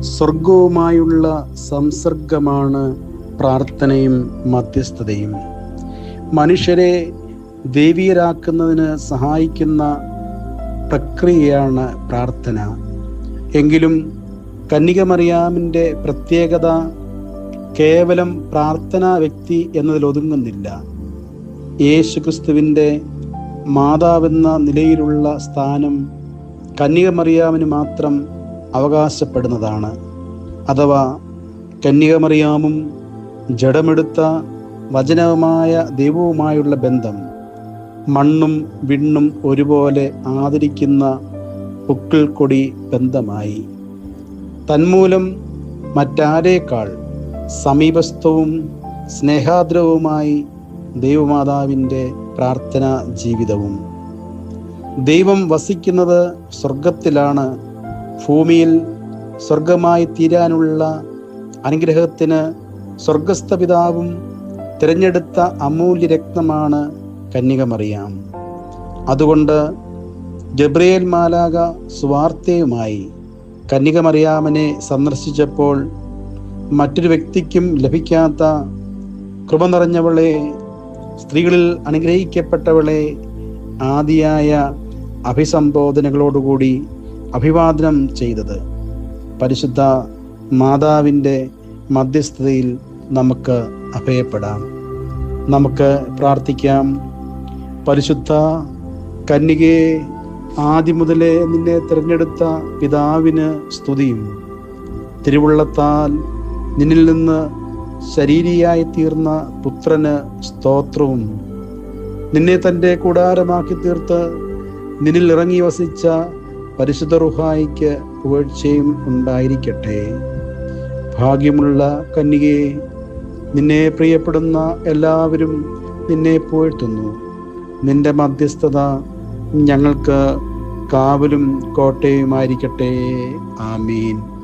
സ്വർഗവുമായുള്ള സംസർഗമാണ് പ്രാർത്ഥനയും മധ്യസ്ഥതയും. മനുഷ്യരെ ദേവീയരാക്കുന്നതിന് സഹായിക്കുന്ന പ്രക്രിയയാണ് പ്രാർത്ഥന. എങ്കിലും കന്നികമറിയാമിന്റെ പ്രത്യേകത കേവലം പ്രാർത്ഥനാ വ്യക്തി എന്നതിൽ ഒതുങ്ങുന്നില്ല. യേശുക്രിസ്തുവിന്റെ മാതാവെന്ന നിലയിലുള്ള സ്ഥാനം കന്യകമറിയാമിന് മാത്രം അവകാശപ്പെടുന്നതാണ്. അഥവാ കന്യകമറിയാമും ജഡമെടുത്ത വചനവുമായ ദൈവവുമായുള്ള ബന്ധം മണ്ണും വിണ്ണും ഒരുപോലെ ആദരിക്കുന്ന പുക്കിൾ കൊടി ബന്ധമായി. തന്മൂലം മറ്റാരേക്കാൾ സമീപസ്ഥവും സ്നേഹാദ്രവുമായി ദൈവമാതാവിന്റെ പ്രാർത്ഥനാ ജീവിതവും. ദൈവം വസിക്കുന്നത് സ്വർഗത്തിലാണ് ഭൂമിയിൽ സ്വർഗമായി തീരാനുള്ള അനുഗ്രഹത്തിന് സ്വർഗസ്ഥ പിതാവും തിരഞ്ഞെടുത്ത അമൂല്യ രത്നമാണ് കന്യകമറിയാം. അതുകൊണ്ട് ജബ്രിയേൽ മാലാക സ്വാർത്ഥയുമായി കന്യകമറിയാമനെ സന്ദർശിച്ചപ്പോൾ മറ്റൊരു വ്യക്തിക്കും ലഭിക്കാത്ത കൃപ നിറഞ്ഞവളെ സ്ത്രീകളിൽ അനുഗ്രഹിക്കപ്പെട്ടവളെ ആദിയായ അഭിസംബോധനകളോടുകൂടി അഭിവാദനം ചെയ്തത്. പരിശുദ്ധ മാതാവിന്റെ മധ്യസ്ഥതയിൽ നമുക്ക് അഭയപ്പെടാം. നമുക്ക് പ്രാർത്ഥിക്കാം. പരിശുദ്ധ കന്യകയെ ആദ്യം മുതലേ നിന്നെ തിരഞ്ഞെടുത്ത പിതാവിന് സ്തുതിയും. തിരുവുള്ളത്താൽ നിന്നിൽ നിന്ന് ശരീരിയായി തീർന്ന പുത്രന് സ്തോത്രവും. നിന്നെ തന്റെ കൂടാരമാക്കി തീർത്ത് നിന്നിൽ ഇറങ്ങി വസിച്ച പരിശുദ്ധ റുഹായിക്ക് പുകഴ്ചയും ഉണ്ടായിരിക്കട്ടെ. ഭാഗ്യമുള്ള കന്യകയെ നിന്നെ പ്രിയപ്പെടുന്ന എല്ലാവരും നിന്നെ പുകഴ്ത്തുന്നു. നിന്റെ മധ്യസ്ഥത ഞങ്ങൾക്ക് കാവലും കോട്ടയുമായിരിക്കട്ടെ. ആമീൻ.